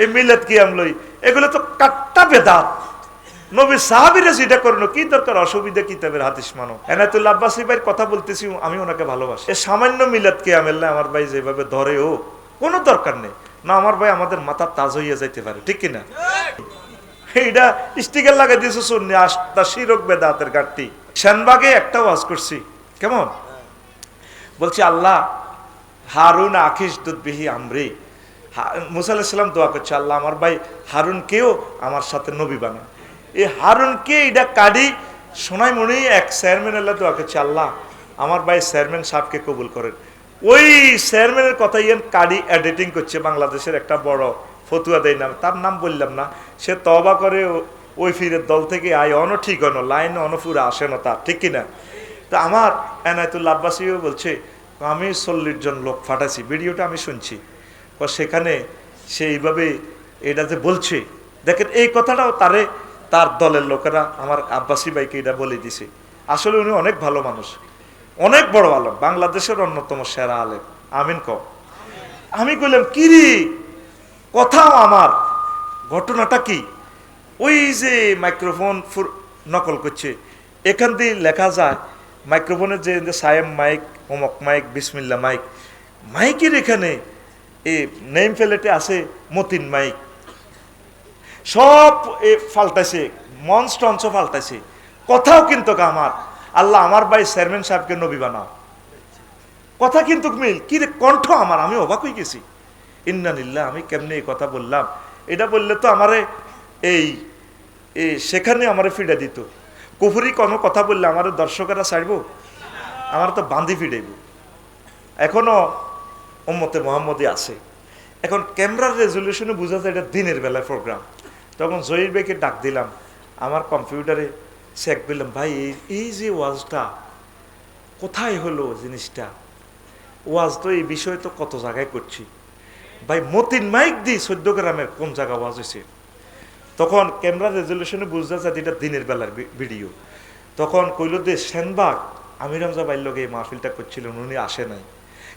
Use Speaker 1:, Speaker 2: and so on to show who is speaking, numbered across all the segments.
Speaker 1: এই মিলাদ কি আমলই এগুলো তো কাট্টা বেদাত। নবী সাহাবিরা যেটা করল, কি দরকার? অসুবিধা কিতাবের হাদিস মানো? এনায়তুল্লাহ আব্বাসী ভাইয়ের কথা বলতেছি, আমি ওনাকে ভালোবাসি। এ সামান্য মিলাদ কে আমেল্লা আমার ভাই যেভাবে ধরে, ও, কোনো দরকার নেই। না, আমার ভাই আমাদের মাথা তাজ হইয়া যাইতে পারে, ঠিক কিনা? এইটা স্টিকার লাগাই দিয়েছে শুননি আস্তা শিরক বেদাতের গাঠটি শ্যানবাগে একটা ওয়াজ করছি, কেমন? বলছি, আল্লাহ হারুন আখিস দুধবিহি আমরি। মুসা দোয়া করছে, আল্লাহ আমার ভাই হারুনকেও আমার সাথে নবী বানা এই হারুনকে এটা কাডি সোনাই মনে এক চেয়ারম্যান আল্লাহ দোয়া করছে, আল্লাহ আমার ভাই চেয়ারম্যান সাহেবকে কবুল করেন। ওই চেয়ারম্যানের কথা ইয়ান কাডি এডিটিং করছে বাংলাদেশের একটা বড় ফতুয়া দেয় নাম, তার নাম বললাম না, সে তবা করে ওই ফিরের দল থেকে আয়, অন ঠিক হন লাইন অনফুরা আসে না তার, ঠিক কিনা? তো আমার এনায়তুল্লা আব্বাসীও বলছে, আমি চল্লিশ জন লোক ফাটাছি ভিডিওটা আমি শুনছি। ও সেখানে সে এইভাবে এটা যে বলছে। দেখেন, এই কথাটাও তারে, তার দলের লোকেরা, আমার আব্বাসী ভাইকে এটা বলে দিছে। আসলে উনি অনেক ভালো মানুষ। অনেক বড় আলম, বাংলাদেশের অন্যতম সেরা আলেম। আমিন ক আমি কইলাম কিরি কথাও আমার। ঘটনাটা কি? ওই যে মাইক্রোফোন নকল করছে। এখান দিয়ে লেখা যায়, মাইক্রোফোনের যে সায়েম মাইক হোমক মাইক বিসমিল্লা মাইক, মাইকের এখানে এ নেম ফেলেটে আছে মতিন মাইক। সব এ ফাল্টাইছে মঞ্চ টঞ্চ ফাল্টাইছে কথাও কিন্তু আমার। আল্লাহ আমার ভাই চেয়ারম্যান সাহেবকে নবী বানাও। কথা কিন্তু মিল। কি কণ্ঠ আমার, আমি অবাক হয়ে গেছি। ইন্নানিল্লাহ আমি কেমনে এই কথা বললাম? এটা বললে তো আমারে এই এই সেখানে আমারে ফিরে দিত। কুফুরি কোনো কথা বললে আমার দর্শকেরা ছাড়বো? আমার তো বান্ধি ফিরাইব এখনও উম্মতে মোহাম্মদী আছে। এখন ক্যামেরার রেজলিউশনে বোঝা যায় এটা দিনের বেলায় প্রোগ্রাম তখন জহির ভাইকে ডাক দিলাম, আমার কম্পিউটারে চেক দিলাম, ভাই, এই- এই যে ওয়াজটা, কোথায় হলো জিনিসটা? ওয়াজ তো এই বিষয়ে তো কত জায়গায় করছি। ভাই, মতিন মাইক দি চোদ্দ গ্রামের কোন জায়গা ওয়াজ হয়েছে? তখন ক্যামেরা রেজলিউশনে বুঝতে যায় এটা দিনের বেলার ভিডিও তখন কইল যে সেনবাগ আমির হামজা বাইর লগে এই মাহফিলটা করছিলেন, উনি আসে নাই।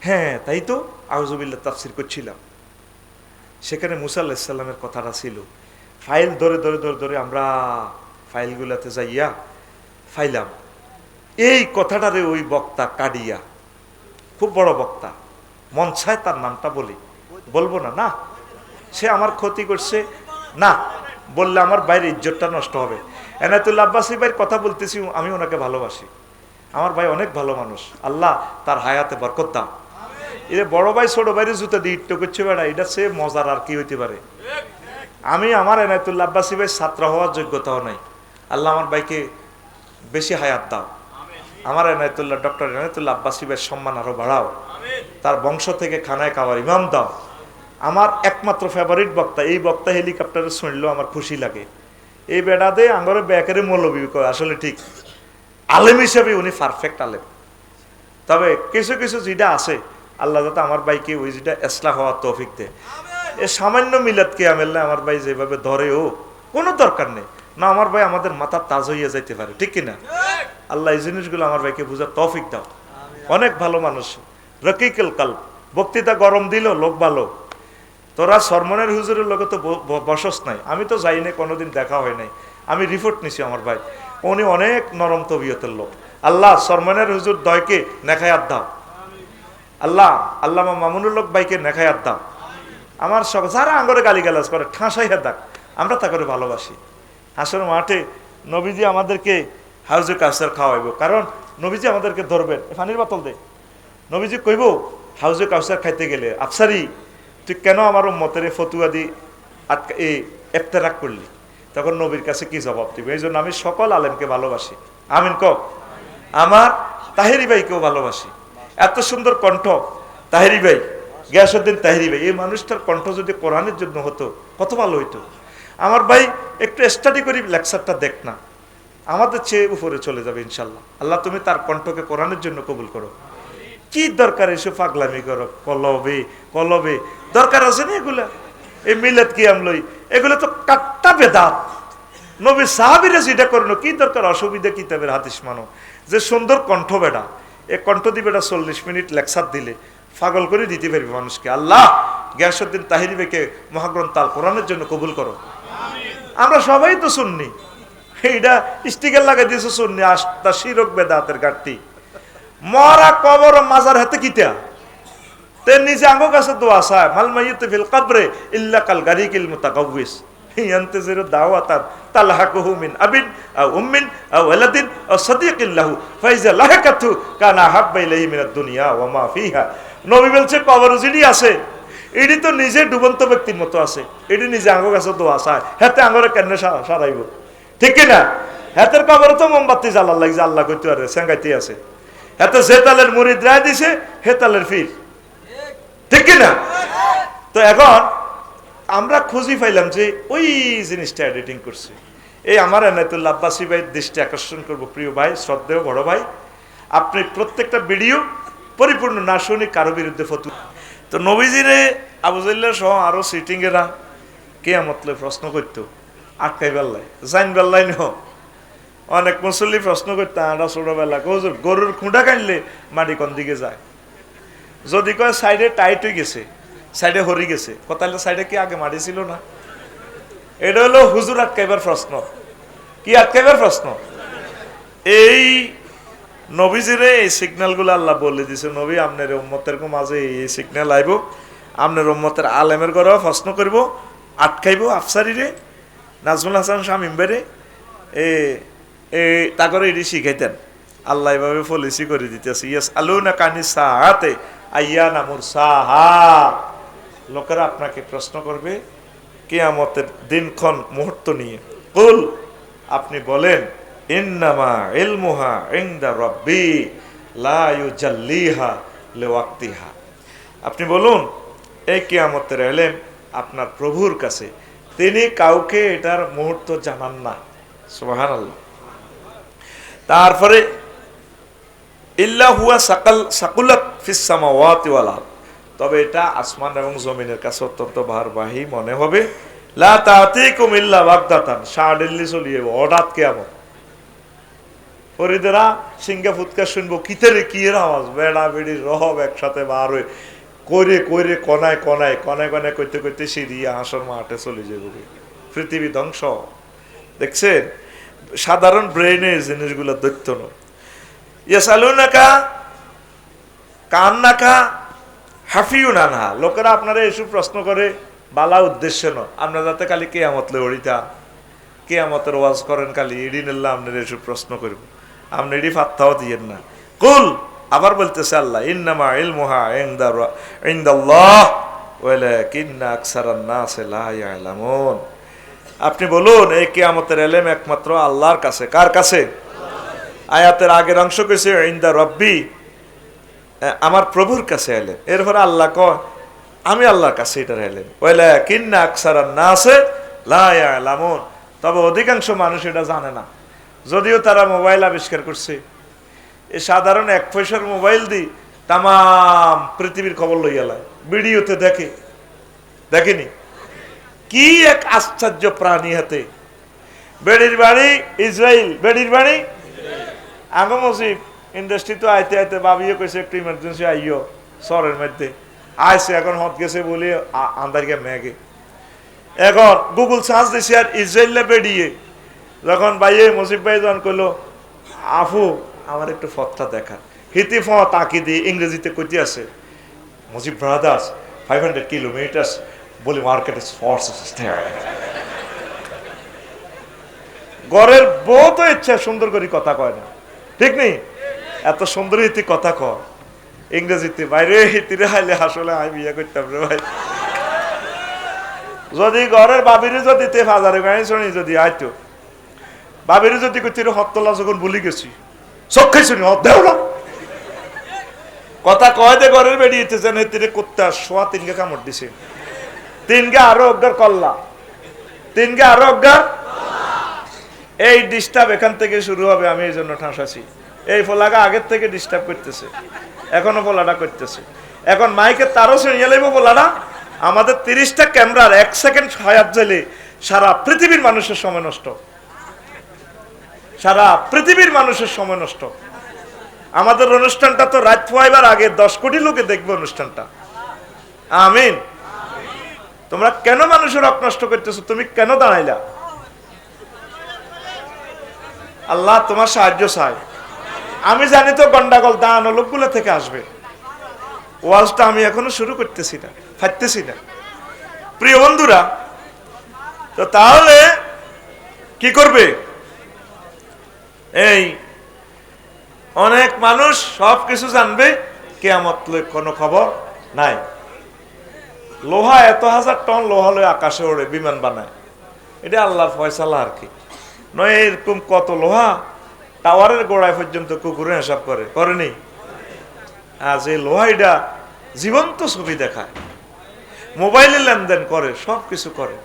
Speaker 1: হ্যাঁ তাই তো আউজুবিল্লা তাফসির করছিলাম। সেখানে মুসা আল্লাহিসাল্লামের কথাটা ছিল, ফাইল ধরে ধরে ধরে ধরে আমরা ফাইলগুলাতে যাইয়া ফাইলাম। এই কথাটারে ওই বক্তা কাডিয়া খুব বড় বক্তা, মন তার নামটা বলি। বলব না না? সে আমার ক্ষতি করছে, না, বললে আমার বাইরে ইজ্জতটা নষ্ট হবে। এনায়তুল্লা আব্বাসী ভাইয়ের কথা বলতেছি, আমি ওনাকে ভালোবাসি। আমার ভাই অনেক ভালো মানুষ, আল্লাহ তার হায়াতে বরকত দাম এর বড় ভাই, ছোট ভাইয়ের জুতো দিয়ে ইট্টো করছে বেড়া, এটা সে মজার আর কি হইতে পারে। আমি আমার এনায়তুল্লা আব্বাসী ভাই ছাত্র হওয়ার যোগ্যতাও নাই। আল্লাহ আমার ভাইকে বেশি হায়াত দাও। আমার এনায়তুল্লাহ, ডক্টর এনায়তুল্লাহ আব্বাসী ভাইয়ের সম্মান আরও বাড়াও। তার বংশ থেকে খানায় খাওয়ার ইমাম দাও। আমার একমাত্র ফেভারিট বক্তা, এই বক্তা হেলিকপ্টারে শুনলেও আমার খুশি লাগে। এই বেড়াতে আঙ্গরে ব্যাকেরে মৌলবী আসলে ঠিক। আলেম হিসেবে উনি পারফেক্ট আলেম। তবে কিছু কিছু যেটা আছে আল্লাহ যাতে আমার ভাইকে ওই যেটা এসলা হওয়ার তৌফিক দেয় এ সামান্য মিলাদকে আমেল্লা আমার ভাই যেভাবে ধরে, ও কোনো দরকার নেই। না, আমার ভাই আমাদের মাথা তাজ হইয়া যাইতে পারে, ঠিক কিনা? আল্লাহ এই জিনিসগুলো আমার ভাইকে বুঝার তৌফিক দাও। অনেক ভালো মানুষ, রকিকেল কাল বক্তৃতা গরম দিল, লোক ভালো। তোরা সরমনের হুজুরের লোকে তো বসস নাই। আমি তো যাই নাই, কোনোদিন দেখা হয় নাই। আমি রিপোর্ট নিছি আমার ভাই। উনি অনেক নরম তবিয়তের লোক। আল্লাহ সরমনের হুজুর দয়কে নেখায়াত দাও। আল্লাহ আল্লাহ মামুনুল লোক ভাইকে নেখায়াত দাও। আমার সব যারা আঙ্গরে গালি গালাজ করে ঠাঁসাইয়া দাক আমরা তা করে ভালোবাসি। হাসর মাঠে নবীজি আমাদেরকে হাউজে কাউসার খাওয়াইব। কারণ নবীজি আমাদেরকে ধরবেন। পানির বোতল দে। নবীজি কইব, হাউজে কাউসার খাইতে গেলে, আফসারি, তুই কেন আমার মতের ফতুয়া দি আটকা এ এফতেরাক করলি? তখন নবীর কাছে কি জবাব দিবে? এই জন্য আমি সকল আলেমকে ভালোবাসি। আমিন ক আমার তাহেরি ভাইকেও ভালোবাসি। এত সুন্দর কণ্ঠ, তাহেরি ভাই গিয়াসুদ্দিন তাহেরি ভাই, এই মানুষটার কণ্ঠ যদি কোরআনের জন্য হতো, কত ভালো হইতো। আমার ভাই, একটু স্টাডি করি লেকচারটা দেখ না। আমাদের চেয়ে উপরে চলে যাবে ইনশাল্লাহ আল্লাহ, তুমি তার কণ্ঠকে কোরআনের জন্য কবুল করো। কি দরকার এসব পাগলামি করো? কলবে কলবে। দরকার আছে না এগুলা? এই মিলেত কি আমলই এগুলো তো কাট্টা বেদাত। নবী সাহাবিরা যেটা করল, কি দরকার? অসুবিধা কিতাবের হাদিস মানো। যে সুন্দর কণ্ঠ বেড়া এ কণ্ঠ দিবে চল্লিশ মিনিট লেকচার দিলে। পাগল করে দিতে পারবে মানুষকে। আল্লাহ গ্যাসুদ্দিন তাহিরি বেকে মহাগ্রন্থ আল কোরআনের জন্য কবুল করো। আমরা সবাই তো শুননি এইটা স্টিকার লাগাই দিয়েছে শুননি আস্তা শিরক বেদাতের ঘাটতি। মরা কবর মাজার হাতে কিতা তে নিজে আঙ্গ কাছে দোয়া চায়, মাল মাইয়িত ফিল কবরে ইল্লা কাল গারিকিল মুতাকাউবিস। আছে নিজে ডুবন্ত ব্যক্তির মতো আছে। এটি নিজে আঙ্গ কাছে দোয়া চায়। হাতে আঙ্গরে কেন সারাইব? ঠিক কিনা? হাতের কবরে তো মোমবাতি জ্বালার লাগছে আল্লাহ কইতে পারে সেঙ্গাইতে আছে। মুড়ি দ্রায় দিছে হেতালের ফির। ঠিক কিনা? তো এখন আমরা খুঁজি পাইলাম যে ওই জিনিসটা এডিটিং করছে। এই আমার এনায়তুল্লা আব্বাসী ভাই দৃষ্টি আকর্ষণ করব, প্রিয় ভাই, শ্রদ্ধেয় বড় ভাই। আপনি প্রত্যেকটা ভিডিও পরিপূর্ণ না শুনে কারও বিরুদ্ধে ফতু। তো নবীজিরে আবুজাল্লা সহ আরও সিটিং এরা কে আমতলে প্রশ্ন করতো আটকাই বেল্লাই জাইন বেল্লাই ন অনেক মুসল্লি প্রশ্ন করতে আমরা ছোটবেলা গরুর খুঁটা কাটলে মাটি কোন দিকে যায়? যদি কয়, সাইডে টাইট হয়ে গেছে। সাইডে হরি গেছে। কোথায় সাইডে কি আগে মাটি ছিল না? এটা হলো হুজুর আটকাইবার প্রশ্ন। কি আটকাইবার প্রশ্ন? এই নবীজিরে এই সিগন্যালগুলো আল্লাহ বলে দিছে, নবী আপনার উম্মতের মাঝে এই সিগন্যাল আইব আপনার উম্মতের আলেমের ঘরেও প্রশ্ন করব, আটকাইব আফসারিরে, নাজমুল হাসান শামিম বেরে এ এ তা করে এটি শিখাইতেন। আল্লাহ এভাবে পলিসি করে দিতেছে ইয়েস আলু না কানি সাহাতে আইয়া নামুর সাহা লোকেরা আপনাকে প্রশ্ন করবে, কেয়ামতের দিনক্ষণ মুহূর্ত নিয়ে। কুল, আপনি বলেন, ইন্নামা ইলমুহা রব্বি লা ইউজাল্লিহা লিওয়াক্তিহা। আপনি বলুন এই কেয়ামতের এলেম আপনার প্রভুর কাছে। তিনি কাউকে এটার মুহূর্ত জানান না। সুবহানাল্লাহ। তারপরে, ইল্লা হুয়া সাকাল, সাকুলাত ফিস সামাওয়াতি ওয়াল আরদ। তবে এটা আসমান এবং জমিনের কাছে অত্যন্ত ভারবাহী মনে হবে। লা চলিয়ে হঠাৎ শুনব কি বেড়া বেড়ি রহব একসাথে বার হয়ে। করতে করতে সিঁড়িয়ে হাসর মাঠে চলে যাবে পৃথিবী ধ্বংস। দেখছেন? সাধারণ ব্রেনের জিনিসগুলো দৈত্য নয়। ইয়াসালুনাকা, কান্নাকা হাফিউ নানহা লোকেরা আপনারা এসব প্রশ্ন করে, বালা উদ্দেশ্য ন আপনারা যাতে খালি কেয়ামত লে ওড়িতা, কেয়ামতের ওয়াজ করেন কালি ইডি নিল্লা আপনারা এসব প্রশ্ন করব। আপনি এডি ফাত্তাও দিয়েন না। কুল, আবার বলতেছে আল্লাহ, ইন্নামা ইলমুহা ইনদা ইনদাল্লাহ, ওয়ালাকিন্না আকসারান নাস লা ইয়ালামুন। আপনি বলুন, এই কেয়ামতের এলেম একমাত্র আল্লাহর কাছে। কার কাছে? আয়াতের আগের অংশ কেছে ইন্দা রব্বি আমার প্রভুর কাছে এলেন। এরপরে আল্লাহ কয়, আমি আল্লাহর কাছে এটা এলেন। ওইলে কিন্না আকসার না আছে লামন তবে অধিকাংশ মানুষ এটা জানে না। যদিও তারা মোবাইল আবিষ্কার করছে। এ সাধারণ এক পয়সার মোবাইল দি তাম পৃথিবীর খবর লইয়া লাই ভিডিওতে দেখে। দেখেনি? কি এক আশ্চর্য প্রাণী হাতে। বেড়ির বাড়ি ইসরায়েল বেড়ির বাড়ি? আগে মসিব ইন্ডাস্ট্রি তো আইতে আইতে বাবিও কইছে, একটু ইমার্জেন্সি আইও শহরের মধ্যে। আইসে এখন হত গেছে বলে আন্দারকে মেঘে। এখন গুগল সার্চ দিছে আর ইসরায়েলে বেরিয়ে যখন ভাইয়ে মসিব ভাই যখন কইলো আফু আমার একটু ফতটা দেখা হিতি ফ তাকি দিয়ে ইংরেজিতে কইতে আছে, মসিব ব্রাদার্স ফাইভ হান্ড্রেড কিলোমিটার্স বলে মার্কেট ফর্স গড়ের বউ তো ইচ্ছা সুন্দর করে কথা কয় না। ঠিক নেই? এত সুন্দর ইতি কথা ক। ইংরেজিতে, বাইরে হিতিরে হাইলে আসলে আমি বিয়ে করতাম রে ভাই। যদি ঘরের বাবিরে যদি তে হাজারে গাড়ি শুনি যদি আইতো। বাবিরে যদি কইতে হত্তলা যখন বলি গেছি সব খাইছি নি দেও না। কথা কয় দে ঘরের বেরিয়েছে যেন হিতিরে করতে আর শোয়া তিনকে কামড় দিছে। তিনকে আরও অজ্ঞার কল্লা। তিনকে আরও অজ্ঞার। এই ডিস্টার্ব এখান থেকে শুরু হবে, আমি এই জন্য ঠাঁসাছি এই ফোলাটা আগের থেকে ডিস্টার্ব করতেছে। এখনও ফোলাটা করতেছে। এখন মাইকে তারও শুনিয়ে লাইব ফোলাটা। আমাদের তিরিশটা ক্যামেরার এক সেকেন্ড হায়াত জেলে সারা পৃথিবীর মানুষের সময় নষ্ট। সারা পৃথিবীর মানুষের সময় নষ্ট। আমাদের অনুষ্ঠানটা তো রাত পোয়াইবার আগে দশ কোটি লোকে দেখবে অনুষ্ঠানটা। আমিন। তোমরা কেন মানুষের হক নষ্ট করতেছো? তুমি কেন দাঁড়াইলা? আল্লাহ তোমার সাহায্য চাই আমি জানি তো গন্ডাগোল দান লোকগুলো থেকে আসবে। ওয়াজটা আমি এখনও শুরু করতেছি না ফাটতেছি না। প্রিয় বন্ধুরা, তো তাহলে কি করবে? এই, অনেক মানুষ সব কিছু জানবে, কেয়ামত কোনো খবর নাই। লোহা এত হাজার টন লোহা লয়ে আকাশে ওড়ে, বিমান বানায়। এটা আল্লাহর ফয়সালা আর কি। নয়, এরকম কত লোহা টাওয়ারের গোড়ায় পর্যন্ত কুকুরে হিসাব করে করেনি আজ এই লোহা এটা জীবন্ত ছবি দেখায়। মোবাইলে লেনদেন করে সব কিছু করে।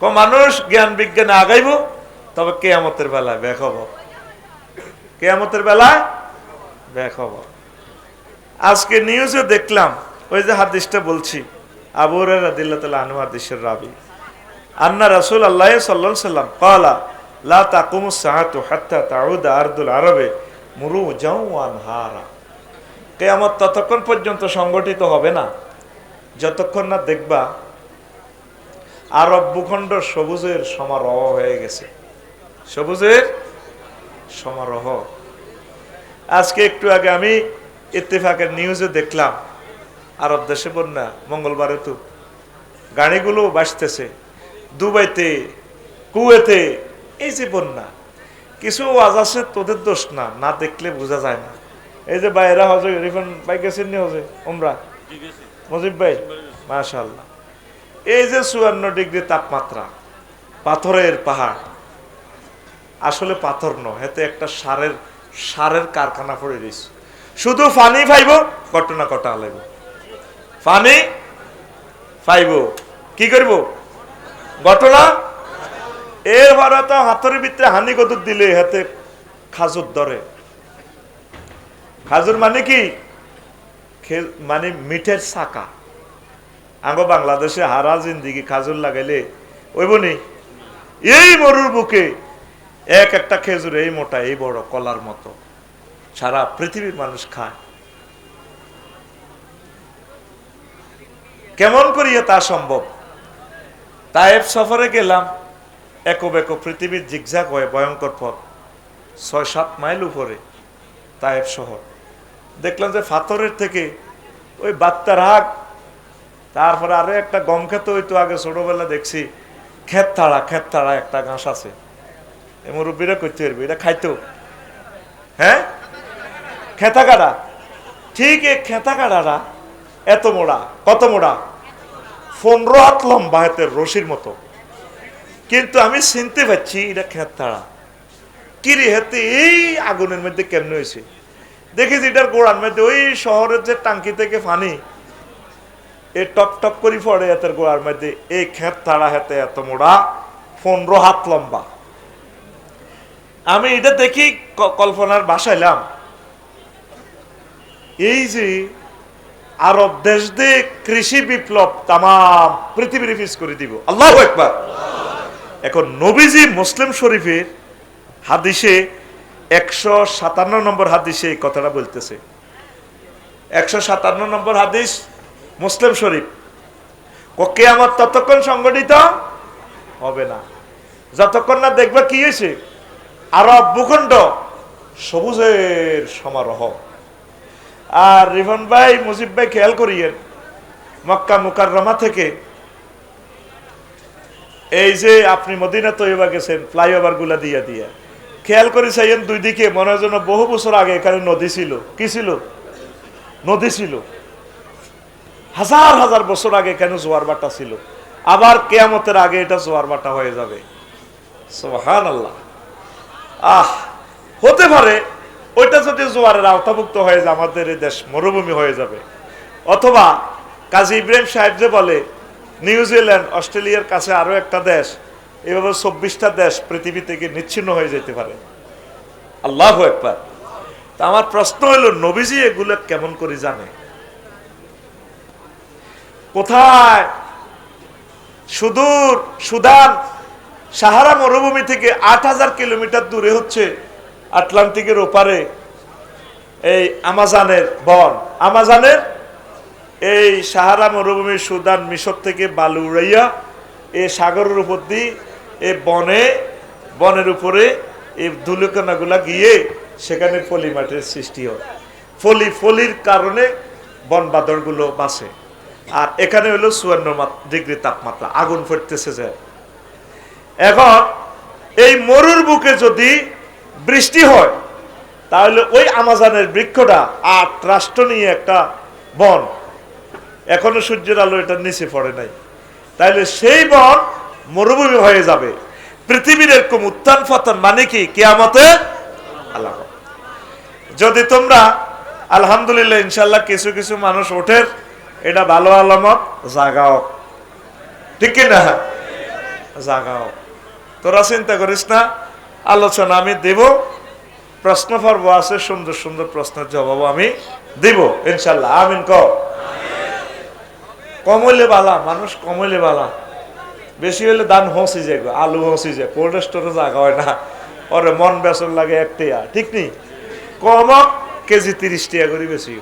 Speaker 1: ক মানুষ জ্ঞান বিজ্ঞানে আগাইব, তবে কেয়ামতের বেলায় বেখবর কেয়ামতের বেলায় বেখবর আজকে নিউজে দেখলাম, ওই যে হাদিসটা বলছি, আবু রাদিল্লাহ তাআলা আনহু হাদিসের রাবি। আন্না রাসূল আল্লাহ সাল্লাম ক্বালা লা হাত্তা তাউদা আরদুল আরবে মুরু ততক্ষণ পর্যন্ত সংগঠিত হবে না। যতক্ষণ না দেখবা আরব ভূখণ্ড সবুজের সমারোহ হয়ে গেছে। সবুজের সমারোহ। আজকে একটু আগে আমি ইত্তেফাকের নিউজে দেখলাম, আরব দেশে বন্যা, মঙ্গলবারে তো। গাড়িগুলো বাসতেছে দুবাইতে, কুয়েতে এই যে বন্যা কিছু ওয়াজ আছে তোদের দোষ না না দেখলে বোঝা যায় না। এই যে বাইরা হজে রিফান ভাই গেছেন নি হজে ওমরা মজিব ভাই? মাশাল্লাহ এই যে চুয়ান্ন ডিগ্রি তাপমাত্রা পাথরের পাহাড় আসলে পাথর নয় এতে একটা সারের সারের কারখানা পড়ে রয়েছে। শুধু ফানি ফাইব ঘটনা কটা লাগব ফানি ফাইব। কি করব? ঘটনা? এরপরে তো হাতের ভিতরে হানি কদুর দিলে হাতে খাজুর ধরে খাজুর মানে কি? মানে মিঠের চাকা। আঙ্গ বাংলাদেশে হারা জিন্দিগি খাজুর লাগাইলে ওইব নি এই মরুর বুকে এক একটা খেজুর এই মোটা, এই বড় কলার মতো। সারা পৃথিবীর মানুষ খায়। কেমন করিয়া তা সম্ভব? তায়েব সফরে গেলাম। একো বেকো পৃথিবীর জিগজাগ হয়ে ভয়ঙ্কর পথ। ছয়, সাত মাইল উপরে, তায়েব শহর। দেখলাম যে ফাতরের থেকে ওই বাত্তার হাক তারপরে আরও একটা গম খেত ওই তো আগে ছোটবেলা দেখছি খেত তাড়া খেত তাড়া একটা ঘাস আছে। এ মুরব্বীরা করতে পারবে, এটা খাইতো। হ্যাঁ? খেতা কাটা ঠিক এই খেতা কাটাটা এত মোড়া, কত মোড়া? পনেরো হাত লম্বা, হাতের রশির মতো। কিন্তু আমি চিনতে পারছি এটা খেত তাড়া কিরে হাতে, এই আগুনের মধ্যে কেমন হয়েছে দেখেছি এটার গোড়ার মধ্যে ওই শহরের যে টাঙ্কি থেকে পানি, এ টপ টপ করে পড়ে এতের গোড়ার মধ্যে। এই খেত তাড়া হাতে এত মোড়া, পনেরো হাত লম্বা। আমি এটা দেখি কল্পনার বাসাইলাম এই যে আরব দেশ দিয়ে কৃষি বিপ্লব তাম পৃথিবীর ফিস করে দিব। আল্লাহ একবার এখন নবীজি মুসলিম শরীফের হাদিসে একশো সাতান্ন নম্বর হাদিসে এই কথাটা বলতেছে। একশো সাতান্ন নম্বর হাদিস মুসলিম শরীফ। কে আমার ততক্ষণ সংগঠিত হবে না। যতক্ষণ না দেখবে কি হয়েছে? আরব ভূখণ্ড সবুজের সমারোহ। আর রিভন ভাই, মুজিব ভাই খেয়াল করিয়েন, মক্কা মুকাররমা থেকে এই যে আপনি মদিনা তৈবা গেছেন, ফ্লাইওভারগুলা দিয়া দিয়া। খেয়াল করে চাইয়েন দুই দিকে, মনে হয় বহু বছর আগে এখানে নদী ছিল। কি ছিল? নদী ছিল। হাজার হাজার বছর আগে কেন জোয়ার বাটা ছিল। আবার কেয়ামতের আগে এটা জোয়ার বাটা হয়ে যাবে। সোহান আল্লাহ আহ, হতে পারে ওইটা যদি জোয়ারের আওতাভুক্ত হয়ে যায়, আমাদের এই দেশ মরুভূমি হয়ে যাবে। অথবা কাজী ইব্রাহিম সাহেব যে বলে নিউজিল্যান্ড অস্ট্রেলিয়ার কাছে আরও একটা দেশ, এভাবে চব্বিশটা দেশ পৃথিবী থেকে নিচ্ছিন্ন হয়ে যেতে পারে। আল্লাহ একবার তা আমার প্রশ্ন হলো, নবীজি এগুলো কেমন করে জানে? কোথায়? সুদূর, সুদান, সাহারা মরুভূমি থেকে আট হাজার কিলোমিটার দূরে হচ্ছে আটলান্টিকের ওপারে এই আমাজানের বন। আমাজানের এই সাহারা মরুভূমি সুদান মিশর থেকে বালু উড়াইয়া, এ সাগরের উপর দিয়ে, এ বনে, বনের উপরে এই ধুলুকণাগুলা গিয়ে সেখানে পলি মাটির সৃষ্টি হয়। ফলি ফলির কারণে বন বাদরগুলো বাঁচে। আর এখানে হলো চুয়ান্ন ডিগ্রি তাপমাত্রা, আগুন ফুটতেছে যায় এখন এই মরুর বুকে যদি বৃষ্টি হয়, তাহলে ওই আমাজানের বৃক্ষটা আট রাষ্ট্র নিয়ে একটা বন। এখনও সূর্যের আলো এটার নিচে পড়ে নাই। তাইলে সেই বন মরুভূমি হয়ে যাবে। পৃথিবীর এরকম উত্থান পতন মানে কি? কেয়ামতে আল্লাহ। যদি তোমরা, আলহামদুলিল্লাহ ইনশাল্লাহ কিছু কিছু মানুষ ওঠের এটা ভালো আলামত, জাগাও। ঠিক না? জাগাও। তোরা চিন্তা করিস না, আলোচনা আমি দেব, প্রশ্ন পর্ব আছে, সুন্দর সুন্দর প্রশ্নের জবাব আমি দিব ইনশাল্লাহ আমিন ক কমলে বালা মানুষ কমলে বালা। বেশি হলে দান হসি গো, আলু হসি যায় কোল্ড স্টোরে হয় না। ওরে মন বেসন লাগে এক টিয়া ঠিক নেই? কম কেজি তিরিশ টিয়া করি বেশি।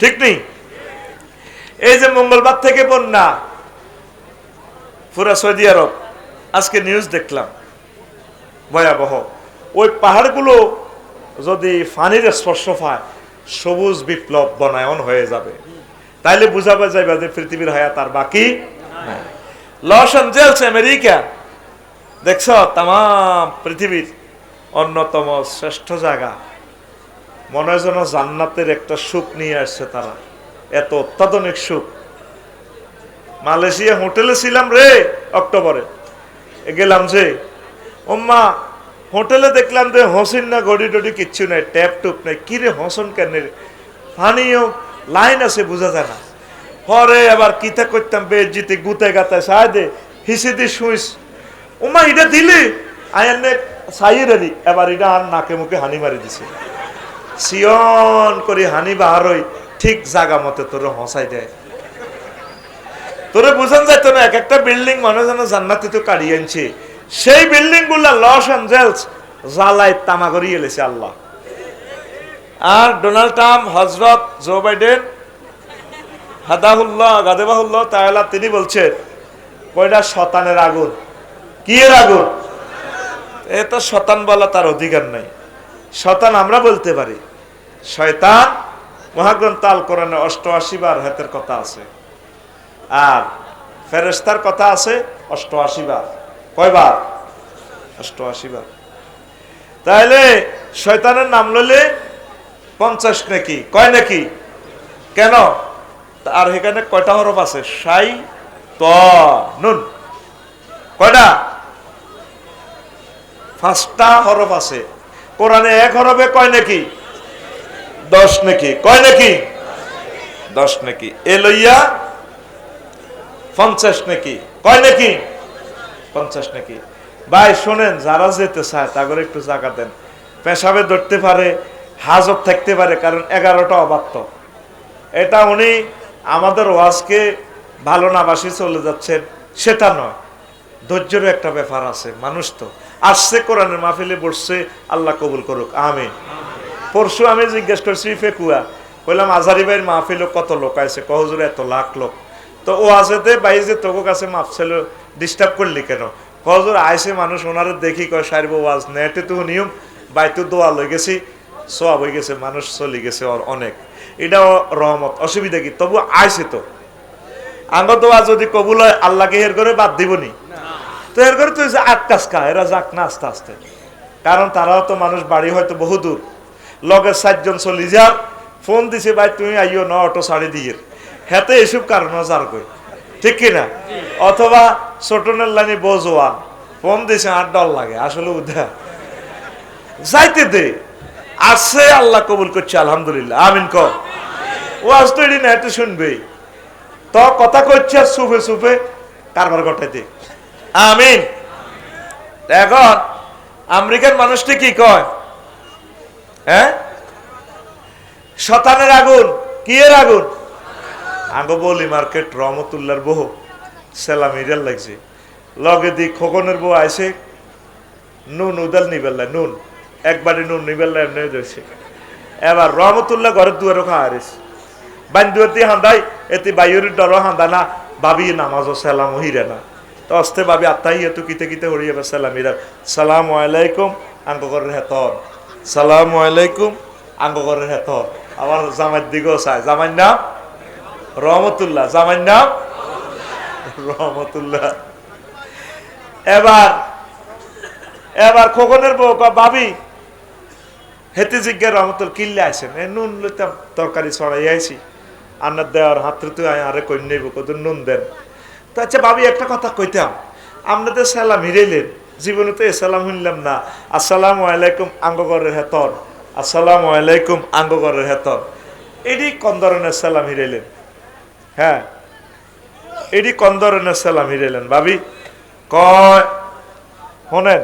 Speaker 1: ঠিক নেই? এই যে মঙ্গলবার থেকে বন্যা পুরা সৌদি আরব আজকে নিউজ দেখলাম ভয়াবহ। ওই পাহাড়গুলো যদি ফানির স্পর্শ পায় সবুজ বিপ্লব বনায়ন হয়ে যাবে। তাইলে বুঝাবে যাইবা যে পৃথিবীর হায়াত আর বাকি লস অ্যাঞ্জেলস আমেরিকা। দেখছ তাম পৃথিবীর অন্যতম শ্রেষ্ঠ জায়গা। মনে যেন জান্নাতের একটা সুখ নিয়ে আসছে তারা। এত অত্যাধুনিক সুখ। মালয়েশিয়া হোটেলে ছিলাম রে অক্টোবরে। গেলাম যে, ওম্মা, হোটেলে দেখলাম যে হসিন না গড়ি টড়ি কিচ্ছু নাই, ট্যাপ টুপ নাই। কিরে হসন কেন পানিও লাইন আছে, বোঝা যায় না। হরে আবার কিতা করতাম বেজিতে গুতে গাতে সাহায্যে হিসে দি শুইস। ওমা এটা দিলি? আয়ান্নে সাইয়ে দি এবার এটা আর নাকে মুখে হানি মারি দিছে। সিয়ন করে হানি বাহারই ঠিক জাগা মতে তোর হসাই দেয় তোরে বুঝান যায় তো না, এক একটা বিল্ডিং মানুষ যেন জান্নাতে তো কাড়িয়ে আনছে। সেই বিল্ডিংগুলা লস অ্যাঞ্জেলস জ্বালায় তামা করিয়ে এলেছে আল্লাহ। আর ডোনাল্ড ট্রাম্প হজরত জো বাইডেন, হাদাহুল্লাহ, গাদেবাহুল্লাহ তাহলে তিনি বলছেন কয়টা শতানের আগুন? কি এর আগুন? এ তো শতান বলা তার অধিকার নাই। শতান আমরা বলতে পারি। শয়তান, মহাগ্রন্থ আল কোরআনে অষ্টআশি বার হাতের কথা আছে। আর ফেরেস্তার কথা আছে অষ্টআশি বার। কয়বার অষ্টআশি বার। তাহলে শয়তানের নাম লইলে পঞ্চাশ নাকি? কয় নাকি? কেন? আর এখানে কয়টা হরফ আছে? সাই, ত, নুন। কয়টা? পাঁচটা হরফ আছে। কোরআনে এক হরফে কয় নাকি? দশ নাকি? কয় নাকি? দশ নাকি। এ লইয়া পঞ্চাশ নাকি? কয় নাকি? পঞ্চাশ নাকি। ভাই, শোনেন, যারা যেতে চায় তাগরে একটু জায়গা দেন। পেশাবে ধরতে পারে হাজত থাকতে পারে, কারণ এগারোটা অবাত্য এটা উনি আমাদের ওয়াজকে ভালো না বাসি চলে যাচ্ছেন, সেটা নয়। ধৈর্যের একটা ব্যাপার আছে, মানুষ তো। আসছে কোরআনের মাহফিলে বসছে, আল্লাহ কবুল করুক আমি পরশু আমি জিজ্ঞেস করছি ফেকুয়া বললাম আজারি ভাইয়ের মাহফিলে কত লোক আছে কহজুরে এত লাখ লোক। তো ও আছেতে বাই যে তোকে কাছে মাপছিল ডিস্টার্ব করলি কেন? কহজুর আইসে মানুষ, ওনারে দেখি, কয় সারিব ওয়াজ নেটে তো নিয়ম বাইতো দোয়া লই গেছি সব হয়ে গেছে, মানুষ চলে গেছে ওর অনেক। এটাও রহমত, অসুবিধা কি? তবু আইসে তো। আঙ্গ দোয়া যদি কবুল হয়, আল্লাহকে হের করে বাদ দিবনি। তো এর করে তুই যে আট কাজ খা, এরা যাক না আস্তে। আস্তে কারণ তারাও তো মানুষ, বাড়ি হয়তো বহু দূর। লগে সাতজন চলি যা ফোন দিছে, ভাই, তুমি আইও ন অটো সাড়ে দিয়ে। হেতে এসব কারণ যার কই? ঠিক কিনা অথবা ছোটনের লাইনে বোঝোয়ান ফোন দিছে, আট ডল লাগে। আসলে উঠা যাইতে দে। আসছে আল্লাহ কবুল করছে, আলহামদুলিল্লাহ। আমিন ক ও আজ তো এটি নেটে শুনবে। তো কথা করছে আর সুফে সুফে কারবার ঘটাইতে। আমিন। এখন আমেরিকার মানুষটি কি কয়? হ্যাঁ? শতানের আগুন। কি এর আগুন? আগে বলি মার্কেট রহমতুল্লার বহু সেলা মিডিয়াল লাগছে। লগে দি খোকনের বউ আইসে নুন উদাল নিবেল্লা নুন। একবারে নুন নিবেল্লা এমনি এবার রহমতুল্লাহ ঘরের দুয়ারও খাওয়া হারিস বান্ধুয়তি হান্দাই এতি বাইরের ডর হান্দা না বাবি নামাজও সালাম হিরে না। তো অস্তে বাবি আত্মাই এত কিতে কিতে হরিয়ে বা সালাম হিরা সালাম আলাইকুম, আঙ্গ করে হেতর। সালাম আলাইকুম, আঙ্গ করে হেতর। আবার জামাইর দিকেও চায়। জামাইর নাম? রহমতুল্লাহ। জামাইর নাম? রহমতুল্লাহ। এবার এবার খোকনের বউ ভাবি হেতে জিজ্ঞার রহমতুল কিল্লে আইসেন এ নুন লইতাম তরকারি ছড়াই আইছি। আন্নার দেওয়ার হাত তুই আরে কই নেব কত নুন দেন। তো আচ্ছা ভাবি, একটা কথা কইতাম। আপনাদের সালাম হিরেলেন জীবনে তো এ সালাম শুনলাম না। আসসালামু আলাইকুম, আঙ্গগরের হেতর। আসসালামু আলাইকুম, আঙ্গগরের হেতর। এটি কোন ধরনের সালাম হিরেলেন হ্যাঁ। এটি কোন ধরনের সালাম হিরেলেন ভাবি? কয়, শোনেন।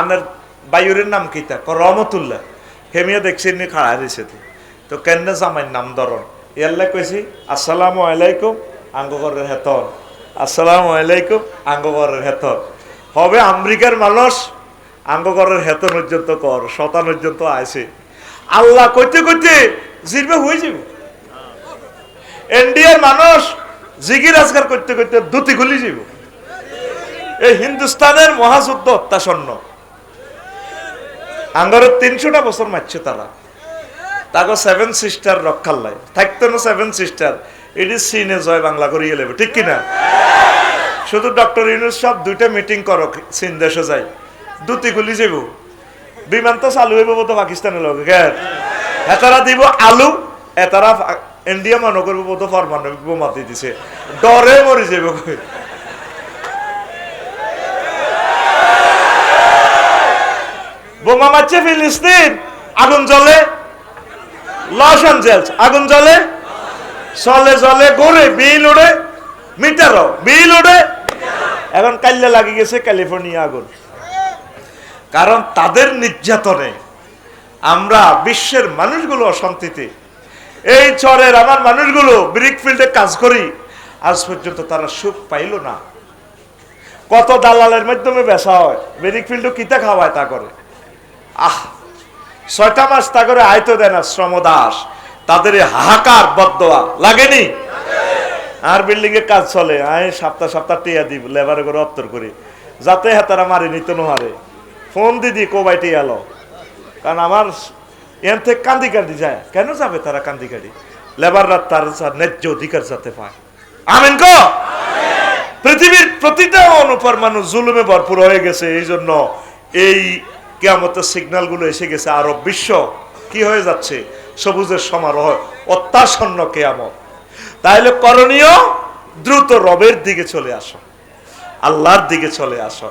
Speaker 1: আপনার বায়ুরের নাম কিতা ক রহমতুল্লাহ। হেমিয়া দেখছেন নি খাড়া দিছে তো। কেন জামাইর নাম ধরন ইয়াল্লা কইছি, আসসালামু আলাইকুম, আঙ্গগরের হেতর আসসালামু আলাইকুম, আঙ্গগরের হেতর হবে আমেরিকার মানুষ, আঙ্গগরের হেতন পর্যন্ত কর, শতান পর্যন্ত আইছে। আল্লাহ কইতে কইতে জিরবে হয়ে যাবে। ইন্ডিয়ার মানুষ, জিগির আজকার করতে করতে দুটি গুলি যাব এই হিন্দুস্তানের মহাযুদ্ধ অত্যাসন্ন আঙ্গরের তিনশোটা বছর মারছে তারা। তাকে সেভেন সিস্টার রক্ষার লাই। থাকতো না সেভেন সিস্টার এটি সিনে জয় বাংলা করিয়ে লেবে ঠিক কিনা শুধু ডক্টর ইউনুস সব দুইটা মিটিং করো চীন দেশে যাই দুটি গুলি যাব বিমান তো চালু হইব তো পাকিস্তানের গের এতারা দিব আলু, এতারা ইন্ডিয়া মানুষ করব বোধ পারমাণবিক বোমা দি দিছে। ডরে মরি যাব বোমা মারছে ফিলিস্তিন। আগুন জ্বলে। Los Angeles. আগুন জ্বলে। চলে জলে গড়ে, বিল ওড়ে মিটারও, বিল ওড়ে এখন কাল্লা লাগি গেছে ক্যালিফোর্নিয়া আগুন। কারণ তাদের নির্যাতনে আমরা বিশ্বের মানুষগুলো অশান্তিতে। এই চরের আমার মানুষগুলো ব্রিক ফিল্ডে কাজ করি। আজ পর্যন্ত তারা সুখ পাইল না। কত দালালের মাধ্যমে বেচা হয়। ব্রিক ফিল্ডও কিতা খাওয়ায় তা করে। আহ, ছয়টা মাস তা করে আয়তো দেয় না শ্রমদাস। তাদের হাহাকার বদোয়া লাগেনি? আর বিল্ডিং এ কাজ চলে। আয়, সপ্তাহ সপ্তাহ টিয়া দিব, লেবার করে অত্তর করি। যাতে হাতারা মারি নিত নোহারে। ফোন দিদি কোবাই টিয়া লো। কারণ আমার এর থেকে কান্দি কান্দি যায়। কেন যাবে তারা কান্দি কান্দি? লেবাররা তার ন্যায্য অধিকার যাতে পায়। আমেন কো? পৃথিবীর প্রতিটা অনুপর মানুষ জুলুমে ভরপুর হয়ে গেছে। এই জন্য এই কেয়ামতের সিগন্যালগুলো এসে গেছে আরব বিশ্ব কি হয়ে যাচ্ছে? সবুজের সমারোহ অত্যাসন্ন কেয়ামত। তাহলে করণীয়, দ্রুত রবের দিকে চলে আসো, আল্লাহর দিকে চলে আসো,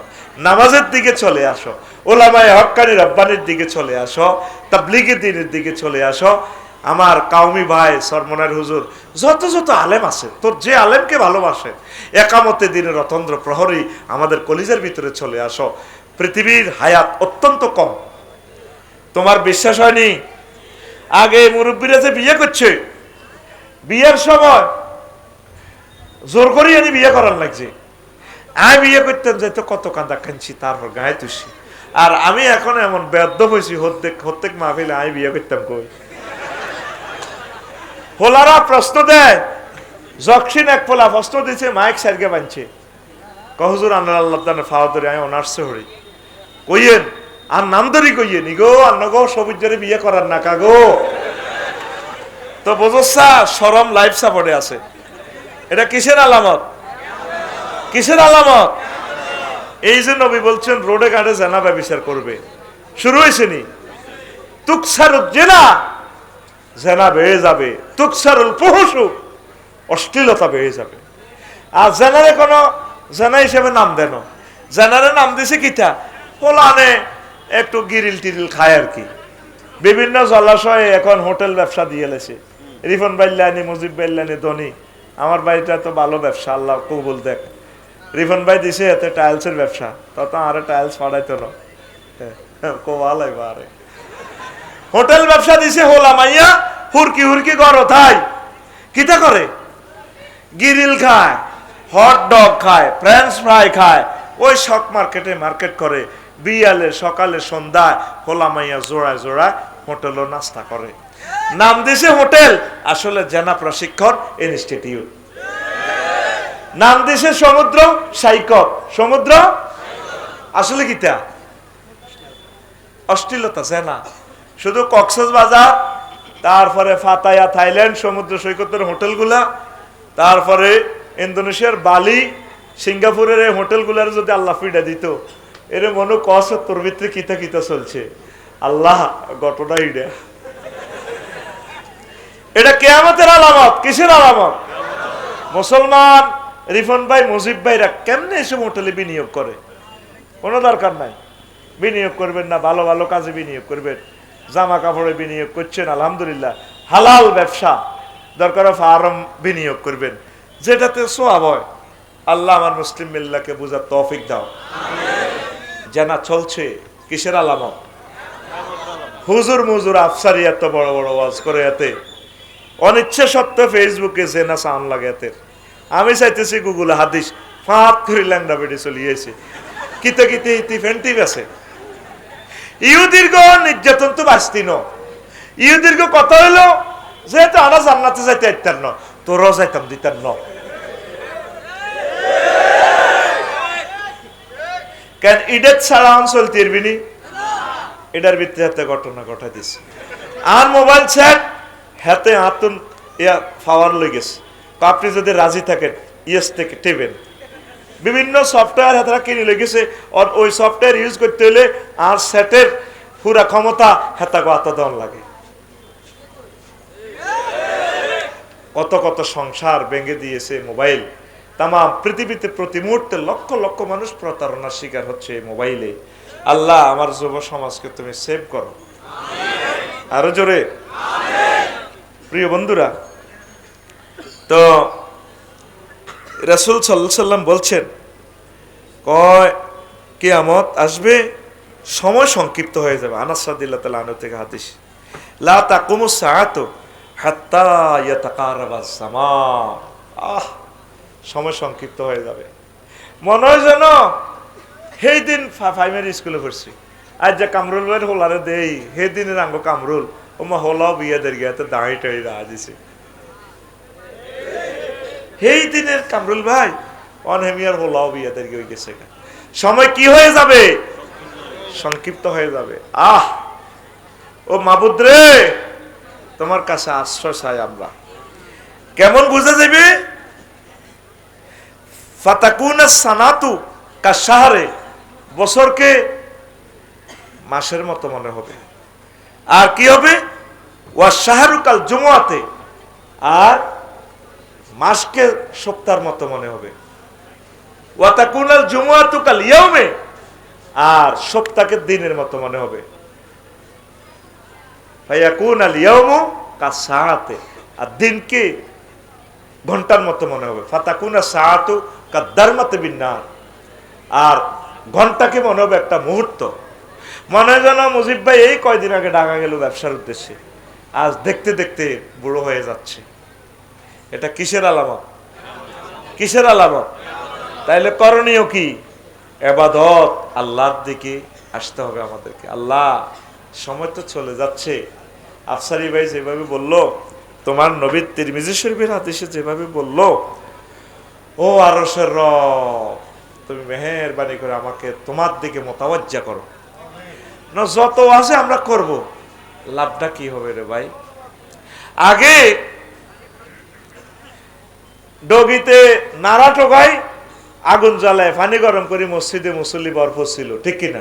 Speaker 1: নামাজের দিকে চলে আসো, ওলামায় হক্কানি রব্বানির দিকে চলে আসো, তাবলিগের দিনের দিকে চলে আসো। আমার কাউমি ভাই, সরমনার হুজুর, যত যত আলেম আছে, তোর যে আলেমকে ভালোবাসে, একামতে দিনের রতন্দ্র প্রহরী আমাদের কলিজের ভিতরে চলে আসো। পৃথিবীর হায়াত অত্যন্ত কম। তোমার বিশ্বাস হয়নি? আগে মুরব্বীরা যে বিয়ে করছে, বিয়ের সময় জোর করি আনি বিয়ে করার লাগছে। আমি বিয়ে করতাম যে তো কত কান্দা কাঁদছি, তারপর গায়ে তুসি আর আমি এখন এমন ব্যর্থ হয়েছি হত্যেক হত্যেক মাহফিলে আমি বিয়ে করতাম কই? হোলারা প্রশ্ন দেয় জকসিন এক পোলা প্রশ্ন দিছে, মাইক সারকে বানছে কহজুর আন্নার আল্লাহ দানে ফাওয়াদরি আমি অনার্সে হরি। কইয়েন, আর নাম ধরি কইয়েন, ইগো আন্ন গো সবুজরে বিয়ে করার না কাগো। তো বোঝসা সরম লাইফ সাপোর্টে আছে। এটা কিসের আলামত? কিসের আলামত? এই যে নবী বলছেন, রোডে ঘাটে জানা ব্যবচার করবে। শুরু হয়েছে নি? তুকসার জেনা জেনা বেড়ে যাবে। তুকসারুল পুহুসু, অশ্লীলতা বেড়ে যাবে। আর জেনারে কোনো জেনা হিসেবে নাম দেন জেনারে নাম দিছে কিটা পোলানে একটু গিরিল টিরিল খায় আর কি। বিভিন্ন জলাশয়ে এখন হোটেল ব্যবসা দিয়ে লেছে। রিফন বাইল্লানি, মুজিব বাইল্লানি, ধনী। আমার বাড়িটা তো ভালো ব্যবসা, আল্লাহ কবুল দেখ। রিফন ভাই দিছে, এতে টাইলসের ব্যবসা। তত আরে টাইলস ফাড়াইতো না কোয়ালাই বারে হোটেল ব্যবসা দিছে হোলা মাইয়া, হুরকি হুরকি ঘর থাই কিতা করে? গিরিল খায় হট ডগ খায় ফ্রেঞ্চ ফ্রাই খায়। ওই শক মার্কেটে মার্কেট করে। বিয়ালে, সকালে, সন্ধ্যায় হোলা মাইয়া জোড়ায় জোড়ায় হোটেলও নাস্তা করে। নাম দিছে হোটেল, আসলে জেনা প্রশিক্ষণ ইনস্টিটিউট। নাম দিছে সমুদ্র সাইকপ সমুদ্র? আসলে কিতা? অশ্লীলতা, জেনা। শুধু কক্সেস বাজার তারপরে ফাতায়া, থাইল্যান্ড, সমুদ্র সৈকতের হোটেলগুলা, তারপরে ইন্দোনেশিয়ার বালি, সিঙ্গাপুরের এই হোটেলগুলার যদি আল্লাহ ফিডা দিত। এর মনে কস তোর ভিতরে কিতা কিতা চলছে। আল্লাহ, ঘটনা ইডা এটা কেয়ামতের আলামত, কিসের আলামত? মুসলমান, রিফন ভাই, মুজিব ভাইরা কেমনে এসব হোটেলে বিনিয়োগ করে? কোনো দরকার নাই। বিনিয়োগ করবেন না, ভালো ভালো কাজে বিনিয়োগ করবেন। জামা কাপড়ে বিনিয়োগ করছেন, আলহামদুলিল্লাহ। হালাল ব্যবসা, দরকার ফার্ম বিনিয়োগ করবেন। যেটাতে সোয়াব হয়, আল্লাহ আমার মুসলিম মিল্লাকে বোঝার তৌফিক দাও। জানা চলছে, কিসের আলামত? হুজুর মুজুর আফসারি এত বড় বড় ওয়াজ করে এতে। অনিচ্ছা সত্ত্বেও ফেসবুকে জেনা সাউন্ড লাগে এতে। আমি চাইতেছি গুগল হাদিস ফাঁপ করে ল্যাংডা বেড়ে চলিয়েছে কিতে কিতে ইতি ফেন্টি আছে ইহুদীর্ঘ নির্যাতন তো বাঁচতি ন। ইহুদীর্ঘ কথা হইল, যেহেতু আনা জান্নাতে যাইতে আইতার ন তোরও যাইতাম দিতার ন। কেন ইডের ছাড়া আন চলতে এরবিনি এটার ভিতরে হাতে ঘটনা ঘটা দিছে আর মোবাইল সেট হাতে হাতুন ইয়া পাওয়ার লই গেছে। আপনি যদি রাজি থাকেন, ইয়েস থেকে টেবেন। বিভিন্ন সফটওয়্যার হাতে কিনে লেগেছে আর ওই সফটওয়্যার ইউজ করতে হলে আর সেটের পুরা ক্ষমতা হেতা গাত দেওয়ার লাগে। কত কত সংসার ভেঙে দিয়েছে মোবাইল। তাম পৃথিবীতে প্রতি মুহূর্তে লক্ষ লক্ষ মানুষ প্রতারণার শিকার হচ্ছে মোবাইলে। আল্লাহ আমার যুব সমাজকে তুমি সেভ করো। আরও জোরে। প্রিয় বন্ধুরা, তো রাসুল সাল্লাম বলছেন, কয় কেয়ামত আসবে, সময় সংক্ষিপ্ত হয়ে যাবে। আনাস রাদিল্লাহ তাআলা আনহু থেকে হাদিস, লা তাকুমু সাআতু হাত্তা ইয়াতাকারাবা সামা। আহ! সময় সংক্ষিপ্ত হয়ে যাবে। মনে হয় যেন সেই দিন প্রাইমারি স্কুলে পড়ছি। আজ যে কামরুল ভাইয়ের হোলারে দেই সেই দিনের আঙ্গ কামরুল। ও মা হোলাও বিয়ে দের গিয়ে তো দাঁড়িয়ে টাড়ি রাহা দিছে। সেই দিনের কামরুল ভাই অনহেমিয়ার হোলাও বিয়ে দের গিয়ে গেছে সময় কি হয়ে যাবে? সংক্ষিপ্ত হয়ে যাবে। আহ! ও মাবুদ রে, তোমার কাছে আশ্রয় চাই আমরা। কেমন বুঝা যাবে ফাতাকুনা সানাতু কাশাহারে, বছরকে মাসের মতো মনে হবে। আর কি হবে? ওয়া শাহরুকাল জুমাতে আর মাসকে সপ্তাহের মতো মনে হবে। ওয়াতাকুনাল জুমাতু কাল ইয়াউমে, আর সপ্তাহকে দিনের মতো মনে হবে। ফায়াকুন আল ইয়াউমু কাসাআতে আর দিনকে ঘণ্টার মতো মনে হবে। ফাতাকুনা সাআতু কাদ্দারমাতে বিন্নার। আর ঘন্টাকে মনে হবে একটা মুহূর্ত। মনে হয় যেন মুজিব ভাই এই কয়দিন আগে ডাকা গেল ব্যবসার উদ্দেশ্যে। আজ দেখতে দেখতে বুড়ো হয়ে যাচ্ছে। এটা কিসের আলামত? কিসের আলামত? তাইলে করণীয় কি? এবাদত আল্লাহর দিকে আসতে হবে আমাদেরকে। আল্লাহ, সময় তো চলে যাচ্ছে। আফসারি ভাই যেভাবে বলল, তোমার নবীর তিরমিজি শরীফের হাদিসে যেভাবে বলল ও আরসের রব, তুমি মেহেরবানি করে আমাকে তোমার দিকে মোতাবজ্জা করো। না, যত আছে আমরা করব। লাভটা কি হবে রে ভাই? আগে ডগিতে নাড়া টোকাই আগুন জ্বালায় পানি গরম করে, মসজিদে মুসল্লি বরফ ছিল, ঠিক কিনা?